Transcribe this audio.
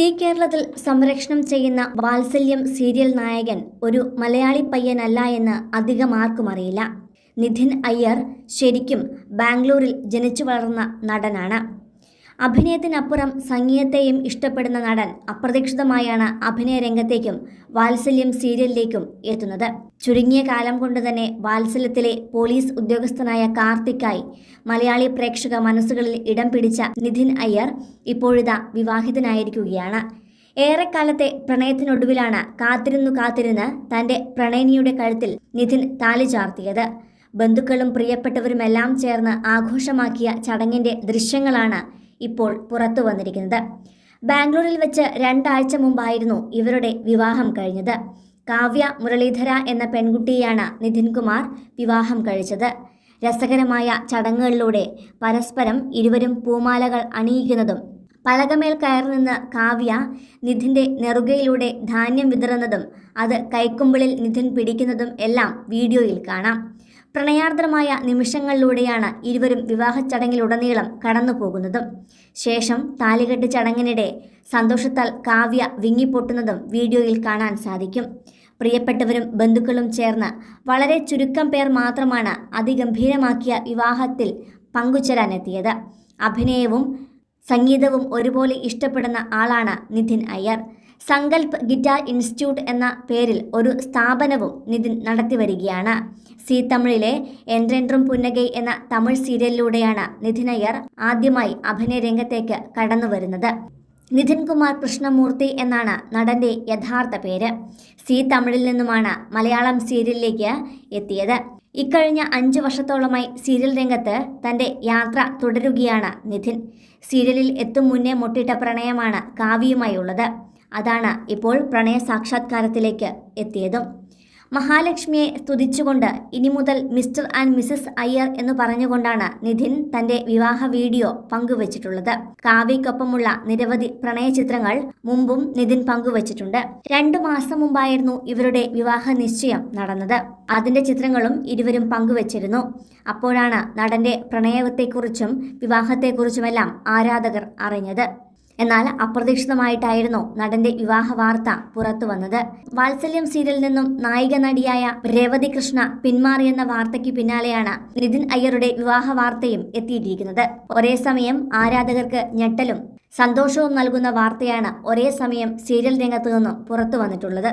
C കേരളത്തിൽ സംരക്ഷണം ചെയ്യുന്ന വാത്സല്യം സീരിയൽ നായകൻ ഒരു മലയാളി പയ്യനല്ല എന്ന് അധികം ആർക്കും അറിയില്ല. നിധിൻ അയ്യർ ശരിക്കും ബാംഗ്ലൂരിൽ ജനിച്ചു വളർന്ന നടനാണ്. അഭിനയത്തിനപ്പുറം സംഗീതത്തെയും ഇഷ്ടപ്പെടുന്ന നടൻ അപ്രതീക്ഷിതമായാണ് അഭിനയ രംഗത്തേക്കും വാത്സല്യം സീരിയലിലേക്കും എത്തുന്നത്. ചുരുങ്ങിയ കാലം കൊണ്ട് തന്നെ വാത്സല്യത്തിലെ പോലീസ് ഉദ്യോഗസ്ഥനായ കാർത്തിക്കായി മലയാളി പ്രേക്ഷക മനസ്സുകളിൽ ഇടം പിടിച്ച നിധിൻ അയ്യർ ഇപ്പോഴിതാ വിവാഹിതനായിരിക്കുകയാണ്. ഏറെക്കാലത്തെ പ്രണയത്തിനൊടുവിലാണ് കാത്തിരുന്നു കാത്തിരുന്ന് തന്റെ പ്രണയിനിയുടെ കഴുത്തിൽ നിധിൻ താലി ചാർത്തിയത്. ബന്ധുക്കളും പ്രിയപ്പെട്ടവരുമെല്ലാം ചേർന്ന് ആഘോഷമാക്കിയ ചടങ്ങിന്റെ ദൃശ്യങ്ങളാണ് ഇപ്പോൾ പുറത്തു വന്നിരിക്കുന്നത്. ബാംഗ്ലൂരിൽ വെച്ച് രണ്ടാഴ്ച മുമ്പായിരുന്നു ഇവരുടെ വിവാഹം കഴിഞ്ഞത്. കാവ്യ മുരളീധര എന്ന പെൺകുട്ടിയെയാണ് നിതിൻ കുമാർ വിവാഹം കഴിച്ചത്. രസകരമായ ചടങ്ങുകളിലൂടെ പരസ്പരം ഇരുവരും പൂമാലകൾ അണിയിക്കുന്നതും പലകമേൽ കയറി നിന്ന് കാവ്യ നിധിന്റെ നെറുകയിലൂടെ ധാന്യം വിതറുന്നതും അത് കൈക്കുമ്പിളിൽ നിധിൻ പിടിക്കുന്നതും എല്ലാം വീഡിയോയിൽ കാണാം. പ്രണയാർദ്രമായ നിമിഷങ്ങളിലൂടെയാണ് ഇരുവരും വിവാഹ ചടങ്ങിലുടനീളം കടന്നു പോകുന്നതും ശേഷം താലികെട്ട് ചടങ്ങിനിടെ സന്തോഷത്താൽ കാവ്യ വിങ്ങിപ്പൊട്ടുന്നതും വീഡിയോയിൽ കാണാൻ സാധിക്കും. പ്രിയപ്പെട്ടവരും ബന്ധുക്കളും ചേർന്ന് വളരെ ചുരുക്കം പേർ മാത്രമാണ് അതിഗംഭീരമാക്കിയ വിവാഹത്തിൽ പങ്കുചേരാനെത്തിയത്. അഭിനയവും സംഗീതവും ഒരുപോലെ ഇഷ്ടപ്പെടുന്ന ആളാണ് നിതിൻ അയ്യർ. സങ്കൽപ് ഗിറ്റാർ ഇൻസ്റ്റിറ്റ്യൂട്ട് എന്ന പേരിൽ ഒരു സ്ഥാപനവും നിതിൻ നടത്തിവരികയാണ് സി തമിഴിലെ എൻട്രെൻട്രും പുന്നഗൈ എന്ന തമിഴ് സീരിയലിലൂടെയാണ് നിതിൻ അയ്യർ ആദ്യമായി അഭിനയ രംഗത്തേക്ക് കടന്നു വരുന്നത്. നിതിൻ കുമാർ കൃഷ്ണമൂർത്തി എന്നാണ് നടന്റെ യഥാർത്ഥ പേര്. സി തമിഴിൽ നിന്നുമാണ് മലയാളം സീരിയലിലേക്ക് എത്തിയത്. ഇക്കഴിഞ്ഞ അഞ്ച് വർഷത്തോളമായി സീരിയൽ രംഗത്ത് തന്റെ യാത്ര തുടരുകയാണ് നിധിൻ സീരിയലിൽ എത്തും മുന്നേ മുട്ടിട്ട പ്രണയമാണ് കാവ്യയുമായുള്ളത്. അതാണ് ഇപ്പോൾ പ്രണയ സാക്ഷാത്കാരത്തിലേക്ക് എത്തിയതും. മഹാലക്ഷ്മിയെ സ്തുതിച്ചുകൊണ്ട് ഇനി മുതൽ മിസ്റ്റർ ആൻഡ് മിസസ് അയ്യർ എന്ന് പറഞ്ഞുകൊണ്ടാണ് നിധിൻ തന്റെ വിവാഹ വീഡിയോ പങ്കുവച്ചിട്ടുള്ളത്. കാവ്യക്കൊപ്പമുള്ള നിരവധി പ്രണയ ചിത്രങ്ങൾ മുമ്പും നിധിൻ പങ്കുവച്ചിട്ടുണ്ട്. രണ്ടു മാസം മുമ്പായിരുന്നു ഇവരുടെ വിവാഹ നിശ്ചയം നടന്നത്. അതിന്റെ ചിത്രങ്ങളും ഇരുവരും പങ്കുവച്ചിരുന്നു. അപ്പോഴാണ് നടന്റെ പ്രണയത്തെക്കുറിച്ചും വിവാഹത്തെക്കുറിച്ചുമെല്ലാം ആരാധകർ അറിഞ്ഞത്. എന്നാൽ അപ്രതീക്ഷിതമായിട്ടായിരുന്നു നടന്റെ വിവാഹ വാർത്ത പുറത്തു വന്നത്. വാത്സല്യം സീരിയലിൽ നിന്നും നായിക നടിയായ രേവതി കൃഷ്ണ പിന്മാറിയെന്ന വാർത്തയ്ക്ക് പിന്നാലെയാണ് നിതിൻ അയ്യരുടെ വിവാഹ വാർത്തയും എത്തിയിരിക്കുന്നത്. ഒരേ സമയം ആരാധകർക്ക് ഞെട്ടലും സന്തോഷവും നൽകുന്ന വാർത്തയാണ് ഒരേ സമയം സീരിയൽ രംഗത്തു നിന്നും പുറത്തു വന്നിട്ടുള്ളത്.